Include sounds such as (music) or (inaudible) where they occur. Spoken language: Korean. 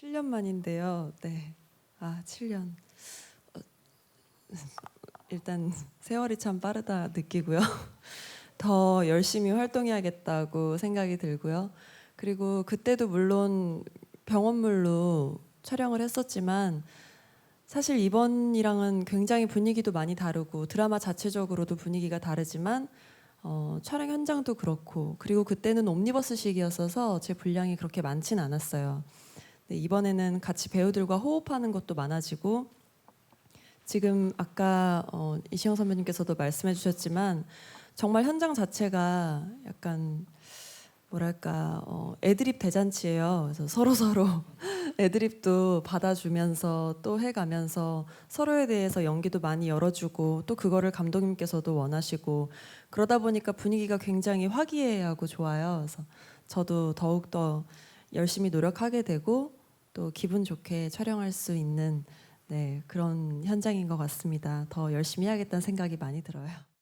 7년 만인데요. 네. 아, 7년. 어, 일단 세월이 참 빠르다 느끼고요. (laughs) 더 열심히 활동해야겠다고 생각이 들고요. 그리고 그때도 물론 병원물로 촬영을 했었지만 사실 이번이랑은 굉장히 분위기도 많이 다르고 드라마 자체적으로도 분위기가 다르지만 어, 촬영 현장도 그렇고 그리고 그때는 옴니버스식이었어서 제 분량이 그렇게 많진 않았어요. 근데 이번에는 같이 배우들과 호흡하는 것도 많아지고 지금 아까 어, 이시영 선배님께서도 말씀해 주셨지만 정말 현장 자체가 약간 뭐랄까 어, 애드립 대잔치예요. 그래서 서로 서로 (laughs) 애드립도 받아주면서 또 해가면서 서로에 대해서 연기도 많이 열어주고 또 그거를 감독님께서도 원하시고 그러다 보니까 분위기가 굉장히 화기애애하고 좋아요. 그래서 저도 더욱 더 열심히 노력하게 되고 또 기분 좋게 촬영할 수 있는 네, 그런 현장인 것 같습니다. 더 열심히 해야겠다는 생각이 많이 들어요.